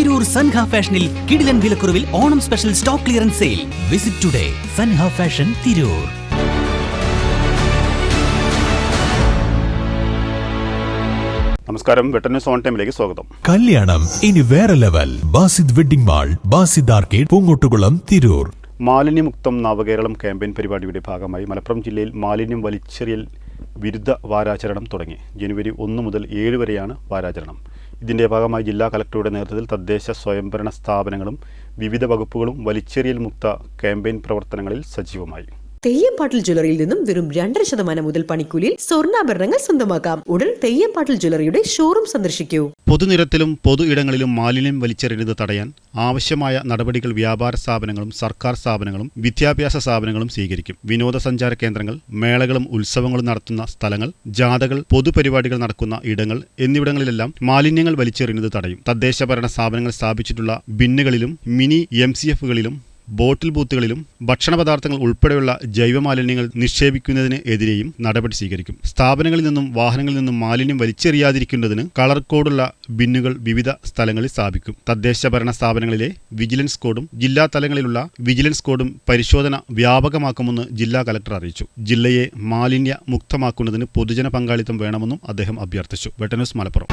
തിരൂർ സൻഹ ഫാഷനിൽ കിടിലൻ വിലക്കുറവിൽ Onam special stock clearance sale. Visit today Sanha fashion Tirur. നമസ്കാരം. വെട്ടന്യൂസ് ഓൺ ടൈമിലേക്ക് സ്വാഗതം. കല്യാണം ഇനി വേറെ level. Basid wedding mall Basid arcade Poongottukulam Tirur. മാലിന്യമുക്തം നവകേരളം ക്യാമ്പയിൻ പരിപാടിയുടെ ഭാഗമായി മലപ്പുറം ജില്ലയിൽ മാലിന്യം വലിച്ചെറിയൽ വിരുദ്ധ വാരാചരണം തുടങ്ങി. ജനുവരി ഒന്ന് മുതൽ ഏഴ് വരെയാണ് വാരാചരണം. ഇതിന്റെ ഭാഗമായി ജില്ലാ കളക്ടറുടെ നേതൃത്വത്തിൽ തദ്ദേശ സ്വയംഭരണ സ്ഥാപനങ്ങളും വിവിധ വകുപ്പുകളും വലിച്ചെറിയൽ മുക്ത ക്യാമ്പയിൻ പ്രവർത്തനങ്ങളിൽ സജീവമായി. തെയ്യംപാട്ടിൽ ജ്വല്ലറിയിൽ നിന്നും വെറും രണ്ടര ശതമാനം മുതൽ പണിക്കൂലിയിൽ സ്വർണാഭരണങ്ങൾ സ്വന്തമാക്കാം. ഉടൻ തെയ്യംപാട്ടിൽ ജ്വല്ലറിയുടെ ഷോറൂം സന്ദർശിക്കൂ. പൊതുനിരത്തിലും പൊതു ഇടങ്ങളിലും മാലിന്യം വലിച്ചെറിയുന്നത് തടയാൻ ആവശ്യമായ നടപടികൾ വ്യാപാര സ്ഥാപനങ്ങളും സർക്കാർ സ്ഥാപനങ്ങളും വിദ്യാഭ്യാസ സ്ഥാപനങ്ങളും സ്വീകരിക്കും. വിനോദസഞ്ചാര കേന്ദ്രങ്ങൾ മേളകളും ഉത്സവങ്ങളും നടത്തുന്ന സ്ഥലങ്ങൾ ജാഥകൾ പൊതുപരിപാടികൾ നടക്കുന്ന ഇടങ്ങൾ എന്നിവിടങ്ങളിലെല്ലാം മാലിന്യങ്ങൾ വലിച്ചെറിയുന്നത് തടയും. തദ്ദേശഭരണ സ്ഥാപനങ്ങൾ സ്ഥാപിച്ചിട്ടുള്ള ബിന്നുകളിലും മിനി എം സി എഫുകളിലും ബോട്ടിൽ ബൂത്തുകളിലും ഭക്ഷണ പദാർത്ഥങ്ങൾ ഉൾപ്പെടെയുള്ള ജൈവമാലിന്യങ്ങൾ നിക്ഷേപിക്കുന്നതിനെതിരെയും നടപടി സ്വീകരിക്കും. സ്ഥാപനങ്ങളിൽ നിന്നും വാഹനങ്ങളിൽ നിന്നും മാലിന്യം വലിച്ചെറിയാതിരിക്കുന്നതിന് കളർ കോഡുള്ള ബിന്നുകൾ വിവിധ സ്ഥലങ്ങളിൽ സ്ഥാപിക്കും. തദ്ദേശ ഭരണ സ്ഥാപനങ്ങളിലെ വിജിലൻസ് കോഡും ജില്ലാ തലങ്ങളിലുള്ള വിജിലൻസ് കോഡും പരിശോധന വ്യാപകമാക്കുമെന്ന് ജില്ലാ കലക്ടർ അറിയിച്ചു. ജില്ലയെ മാലിന്യ മുക്തമാക്കുന്നതിന് പൊതുജന പങ്കാളിത്തം വേണമെന്നും അദ്ദേഹം അഭ്യർത്ഥിച്ചു. വെട്ടനൂസ് മലപ്പുറം.